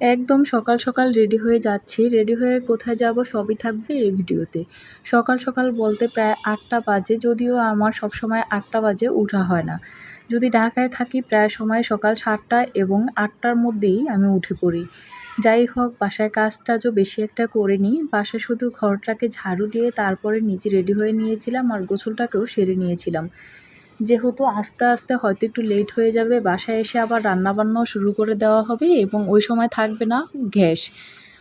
একদম সকাল সকাল রেডি হয়ে যাচ্ছি। রেডি হয়ে কোথায় যাব সবই থাকবে এই ভিডিওতে। সকাল সকাল বলতে প্রায় আটটা বাজে, যদিও আমার সব সময় আটটা বাজে উঠা হয় না। যদি ঢাকায় থাকি প্রায় সময় সকাল সাতটা এবং আটটার মধ্যেই আমি উঠে পড়ি। যাই হোক, বাসায় কাজ টাজও বেশি একটা করে নিই বাসায় শুধু ঘরটাকে ঝাড়ু দিয়ে তারপরে নিচে রেডি হয়ে নিয়েছিলাম আর গোসলটাকেও সেরে নিয়েছিলাম। যেহেতু আস্তে আস্তে হয়তো একটু লেট হয়ে যাবে, বাসায় এসে আবার রান্নাবান্নাও শুরু করে দেওয়া হবে এবং ওই সময় থাকবে না গ্যাস।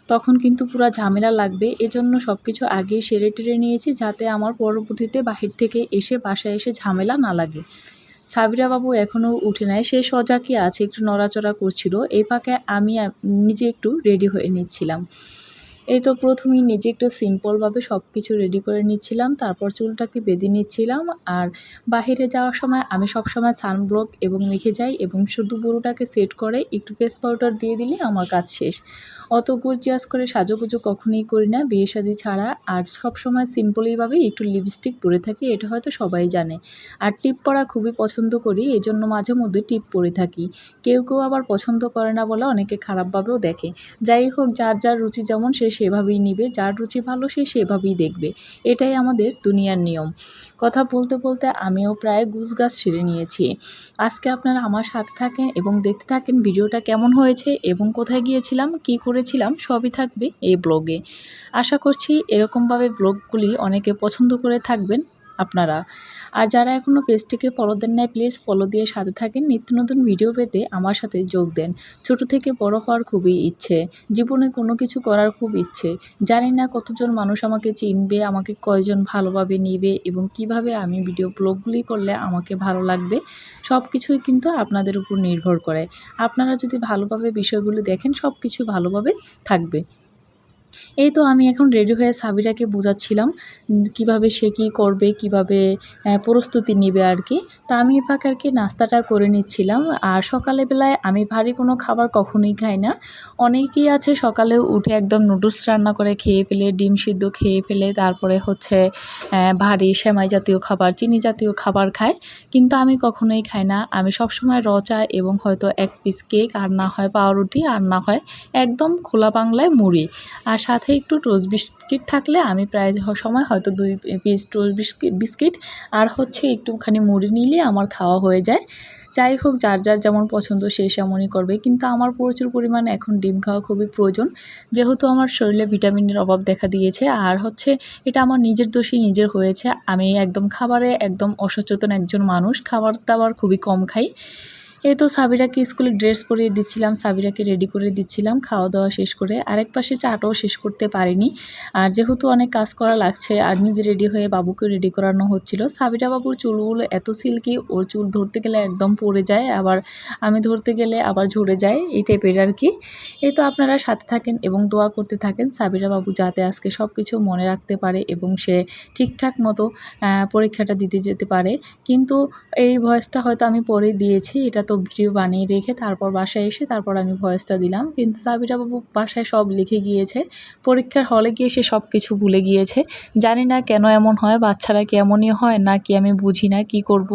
তখন কিন্তু পুরো ঝামেলা লাগবে। এজন্য সব কিছু আগেই সেরে টেরে নিয়েছি যাতে আমার পরবর্তীতে বাহির থেকে এসে বাসায় এসে ঝামেলা না লাগে। সাবিরা বাবু এখনও উঠে নাই, সে সজাগই আছে, একটু নড়াচড়া করছিল। এই ফাঁকে আমি নিজে একটু রেডি হয়ে নিচ্ছিলাম। এই তো প্রথমেই নিজে একটু সিম্পলভাবে সব কিছু রেডি করে নিচ্ছিলাম, তারপর চুলটাকে বেঁধে নিচ্ছিলাম আর বাহিরে যাওয়ার সময় আমি সব সময় সানব্লক এবং মেখে যাই এবং শুধু বুড়োটাকে সেট করে একটু ফেস পাউডার দিয়ে দিলে আমার কাজ শেষ। অত গর্জিয়াস করে সাজুগুজু কখনোই করি না, বিয়ে শাদি ছাড়া আর সব সময় সিম্পলিভাবে একটু লিপস্টিক পরে থাকি, এটা হয়তো সবাই জানে। আর টিপ পরা খুবই পছন্দ করি এই জন্য মাঝে মধ্যে টিপ পরে থাকি। কেউ কেউ আবার পছন্দ করে না বলে অনেকে খারাপভাবেও দেখে। যাই হোক, যার যার রুচি যেমন সে সেভাবেই নিবে, যার রুচি ভালো সে সেভাবেই দেখবে। এটাই আমাদের দুনিয়ার নিয়ম। কথা বলতে বলতে আমিও প্রায় গুছ গাছ ছেড়ে নিয়েছি। আজকে আপনারা আমার সাথে থাকেন এবং দেখতে থাকেন ভিডিওটা কেমন হয়েছে এবং কোথায় গিয়েছিলাম, কি করেছিলাম, সবই থাকবে এই ব্লগে। আশা করছি এরকমভাবে ব্লগগুলি অনেকে পছন্দ করে থাকবেন। আপনারা। আর যারা এখনও পেজটিকে ফলো দেন নাই প্লিজ ফলো দিয়ে সাথে থাকেন। নিত্য নতুন ভিডিও পেতে আমার সাথে যোগ দেন। ছোট থেকে বড় হওয়ার খুবই ইচ্ছে। জীবনে কোনো কিছু করার খুব ইচ্ছে। জানি না কতজন মানুষ আমাকে চিনবে, আমাকে কয়জন ভালোভাবে নিবে এবং কীভাবে আমি ভিডিও ব্লগগুলি করলে আমাকে ভালো লাগবে সব কিছুই কিন্তু আপনাদের উপর নির্ভর করে। আপনারা যদি ভালোভাবে বিষয়গুলি দেখেন সব কিছু ভালোভাবে থাকবে। এই তো আমি এখন রেডি হয়ে সাবিরাকে বোঝাচ্ছিলাম, কীভাবে সে কী করবে, কীভাবে প্রস্তুতি নেবে আর কি। তা আমি এপাকে আর কি নাস্তাটা করে নিচ্ছিলাম। আর সকালে বেলায় আমি ভারী কোনো খাবার কখনোই খাই না। অনেকেই আছে সকালে উঠে একদম নুডলস রান্না করে খেয়ে ফেলে, ডিম সিদ্ধ খেয়ে ফেলে, তারপরে হচ্ছে ভারী সেমাই জাতীয় খাবার, চিনি জাতীয় খাবার খায়। কিন্তু আমি কখনোই খাই না। আমি সবসময় রচা এবং হয়তো এক পিস কেক আর না হয় পাউরুটি আর না হয় একদম খোলা বাংলায় মুড়ি। আর সাথে একটু টোস্ট বিস্কিট থাকলে আমি প্রায় সময় হয়তো দুই পিস টোস্ট বিস্কিট বিস্কিট আর হচ্ছে একটুখানি মুড়ি নিলে আমার খাওয়া হয়ে যায়। যাই হোক, যার যার যেমন পছন্দ সে সেমনই করবে। কিন্তু আমার প্রচুর পরিমাণে এখন ডিম খাওয়া খুবই প্রয়োজন। যেহেতু আমার শরীরে ভিটামিনের অভাব দেখা দিয়েছে আর হচ্ছে এটা আমার নিজের দোষই, নিজের হয়েছে। আমি একদম খাবারে একদম অসচেতন একজন মানুষ। খাবার দাবার খুবই কম খাই। এই তো সাবিরাকে স্কুলে ড্রেস পরিয়ে দিচ্ছিলাম, সাবিরাকে রেডি করে দিচ্ছিলাম খাওয়া দাওয়া শেষ করে। আরেক পাশে চাটাও শেষ করতে পারিনি। আর যেহেতু অনেক কাজ করা লাগছে, আর নিজে রেডি হয়ে বাবুকে রেডি করানো হচ্ছিল সাবিরা বাবুর চুলগুলো এত সিল্কি ওর চুল ধরতে গেলে একদম পড়ে যায়, আবার আমি ধরতে গেলে আবার ঝরে যায়, এই টাইপের আর কি। এই তো আপনারা সাথে থাকেন এবং দোয়া করতে থাকেন সাবিরা বাবু যাতে আজকে সব কিছু মনে রাখতে পারে এবং সে ঠিকঠাক মতো পরীক্ষাটা দিতে যেতে পারে। কিন্তু এই ভয়েসটা হয়তো আমি পরে দিয়েছি, এটা তো ভিডিও বানিয়ে রেখে তারপর বাসায় এসে তারপর আমি ভয়েসটা দিলাম। কিন্তু সাবিরা বাবু বাসায় সব লিখে গিয়েছে। পরীক্ষার হলে গিয়ে সে সব কিছু ভুলে গিয়েছে। জানি না কেন এমন হয়, বাচ্চারা কি এমনই হয় না কি আমি বুঝি না কি করব।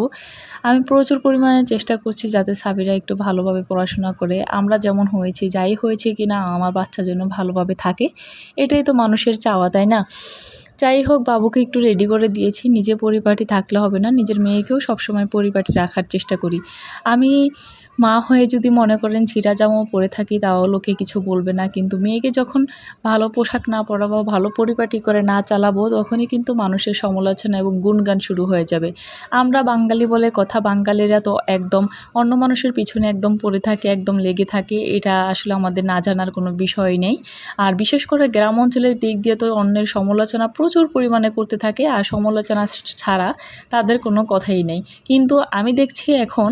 আমি প্রচুর পরিমাণে চেষ্টা করছি যাতে সাবিরা একটু ভালোভাবে পড়াশোনা করে। আমরা যেমন হয়েছি, যাই হয়েছে কি না আমার বাচ্চা যেন ভালোভাবে থাকে। এটাই তো মানুষের চাওয়া, তাই না? যাই হোক, বাবুকে একটু রেডি করে দিয়েছি। নিজে পরিপাটি থাকলে হবে না। নিজের মেয়েকেও সবসময় পরিপাটি রাখার চেষ্টা করি। আমি মা হয়ে যদি মনে করেন, ছিঁড়া জামাও পরে থাকি, তাও লোকে কিছু বলবে না। কিন্তু মেয়েকে যখন ভালো পোশাক না পরাবো, ভালো পরিপাটি করে না চালাবো, তখনই কিন্তু মানুষের সমালোচনা এবং গুণগান শুরু হয়ে যাবে। আমরা বাঙালি বলে কথা বাঙালিরা তো একদম অন্য মানুষের পিছনে একদম পড়ে থাকে, একদম লেগে থাকে, এটা আসলে আমাদের না জানার কোনো বিষয় নেই। আর বিশেষ করে গ্রাম অঞ্চলের দিক দিয়ে তো অন্যের সমালোচনা প্রচুর পরিমাণে করতে থাকে, আর সমালোচনা ছাড়া তাদের কোনো কথাই নেই। কিন্তু আমি দেখছি এখন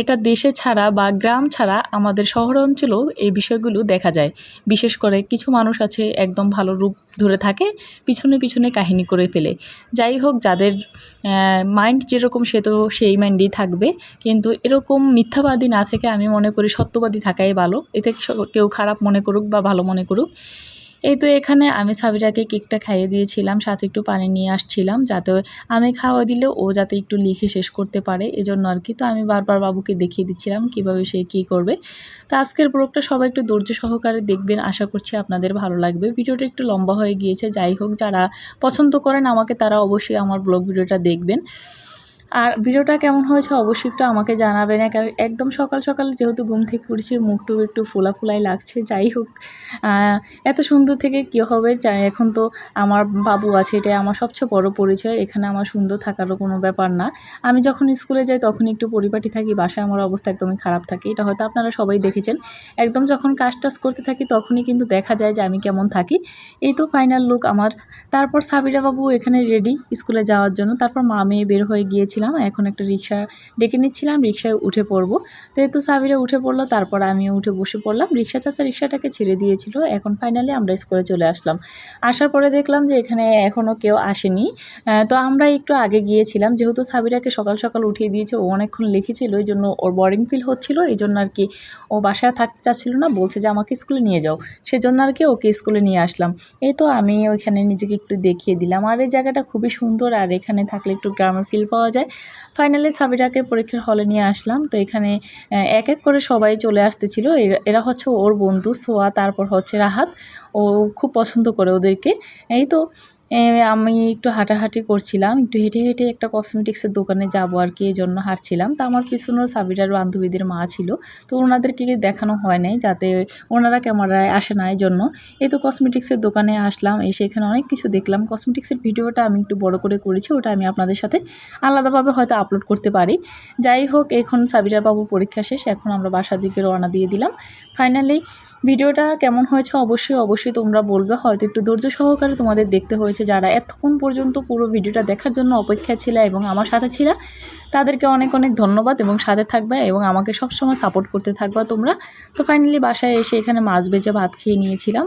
এটা দেশে ছাড়া বা গ্রাম ছাড়া আমাদের শহর অঞ্চলেও এই বিষয়গুলো দেখা যায়। বিশেষ করে কিছু মানুষ আছে একদম ভালো রূপ ধরে থাকে, পিছনে পিছনে কাহিনী করে ফেলে। যাই হোক, যাদের মাইন্ড যেরকম সে তো সেই মাইন্ডেই থাকবে। কিন্তু এরকম মিথ্যাবাদী না থেকে আমি মনে করি সত্যবাদী থাকাই ভালো। এতে কেউ খারাপ মনে করুক বা ভালো মনে করুক। এই তো এখানে আমি সাবিরাকে কেকটা খাইয়ে দিয়েছিলাম, সাথে একটু পানি নিয়ে আসছিলাম, যাতে আমি খাওয়া দিলে ও যাতে একটু লিখে শেষ করতে পারে, এজন্য আর কি। তো আমি বারবার বাবুকে দেখিয়ে দিচ্ছিলাম কীভাবে সে কী করবে। তো আজকের ব্লগটা সবাই একটু ধৈর্য সহকারে দেখবেন, আশা করছি আপনাদের ভালো লাগবে। ভিডিওটা একটু লম্বা হয়ে গিয়েছে, যাই হোক, যারা পছন্দ করেন আমাকে, তারা অবশ্যই আমার ব্লগ ভিডিওটা দেখবেন। আর ভিডিওটা কেমন হয়েছে অবশ্যই একটু আমাকে জানাবেন। একদম সকাল সকাল যেহেতু ঘুম থেকে উঠছি মুখটু একটু ফোলা ফোলাই লাগছে, যাই হোক এত সুন্দর থেকে কী হবে এখন তো আমার বাবু আছে, এটাই আমার সবচেয়ে বড় পরিচয়, এখানে আমার সুন্দর থাকারও কোনো ব্যাপার না। আমি যখন স্কুলে যাই তখন একটু পরিপাটি থাকি, বাসায় আমার অবস্থা একদমই খারাপ থাকে, এটা হয়তো আপনারা সবাই দেখেছেন। একদম যখন কাজ টাজ করতে থাকি তখনই কিন্তু দেখা যায় যে আমি কেমন থাকি। এই তো ফাইনাল লুক আমার। তারপর সাবিরা বাবু এখানে রেডি স্কুলে যাওয়ার জন্য, তারপর মা মেয়ে বের হয়ে গিয়েছিলাম। এখন একটা রিক্সা ডেকে নিচ্ছিলাম, রিক্সায় উঠে পড়ব। তো এই তো সাবিরা উঠে পড়ল, তারপর আমিও উঠে বসে পড়লাম। রিক্সা চাচা রিক্সাটাকে ছেড়ে দিয়েছিল, এখন ফাইনালি আমরা স্কুলে চলে আসলাম। আসার পরে দেখলাম যে এখানে এখনও কেউ আসেনি। তো আমরা একটু আগে গিয়েছিলাম, যেহেতু সাবিরাকে সকাল সকাল উঠিয়ে দিয়েছে, ও অনেকক্ষণ লিখেছিল এই জন্য ওর বোরিং ফিল হচ্ছিল, এই জন্য আর কি ও বাসায় থাকতে চাচ্ছিল না, বলছে যে আমাকে স্কুলে নিয়ে যাও। সেজন্য আর কি ওকে স্কুলে নিয়ে আসলাম। এই তো আমি ওইখানে নিজেকে একটু দেখিয়ে দিলাম। আর এই জায়গাটা খুবই সুন্দর, আর এখানে থাকলে একটু গ্রামের ফিল পাওয়া যায়। ফাইনালি সাবিরাকে পরীক্ষার হলে নিয়ে আসলাম। তো এখানে এক এক করে সবাই চলে আসতেছিল। এরা- হচ্ছে ওর বন্ধু সোয়া, তারপর হচ্ছে রাহাত। ও খুব পছন্দ করে ওদেরকে। এই তো আমি একটু হাঁটাহাঁটি করছিলাম, একটু হেঁটে হেঁটে একটা কসমেটিক্সের দোকানে যাব আর কি এই জন্য হাঁটছিলাম। তা আমার পিছনেও সাবিরার বান্ধবীদের মা ছিল, তো ওনাদেরকে দেখানো হয় নাই যাতে ওনারা ক্যামেরায় আসে না এই জন্য এই তো কসমেটিক্সের দোকানে আসলাম, এসে এখানে অনেক কিছু দেখলাম। কসমেটিক্সের ভিডিওটা আমি একটু বড় করে করেছি, ওটা আমি আপনাদের সাথে আলাদাভাবে হয়তো আপলোড করতে পারি। যাই হোক, এখন সাবিরার বাবুর পরীক্ষা শেষ, এখন আমরা বাসার দিকে রওনা দিয়ে দিলাম। ফাইনালি ভিডিওটা কেমন হয়েছে অবশ্যই অবশ্যই তোমরা বলবে, হয়তো একটু ধৈর্য সহকারে তোমাদের দেখতে হয়েছে যারা এতক্ষণ পর্যন্ত পুরো ভিডিওটা দেখার জন্য অপেক্ষা ছিল এবং আমার সাথে ছিল, তাদেরকে অনেক অনেক ধন্যবাদ এবং সাথে থাকবে এবং আমাকে সবসময় সাপোর্ট করতে থাকবা তোমরা। তো ফাইনালি বাসায় এসে এখানে মাছ বেজে ভাত খেয়ে নিয়েছিলাম।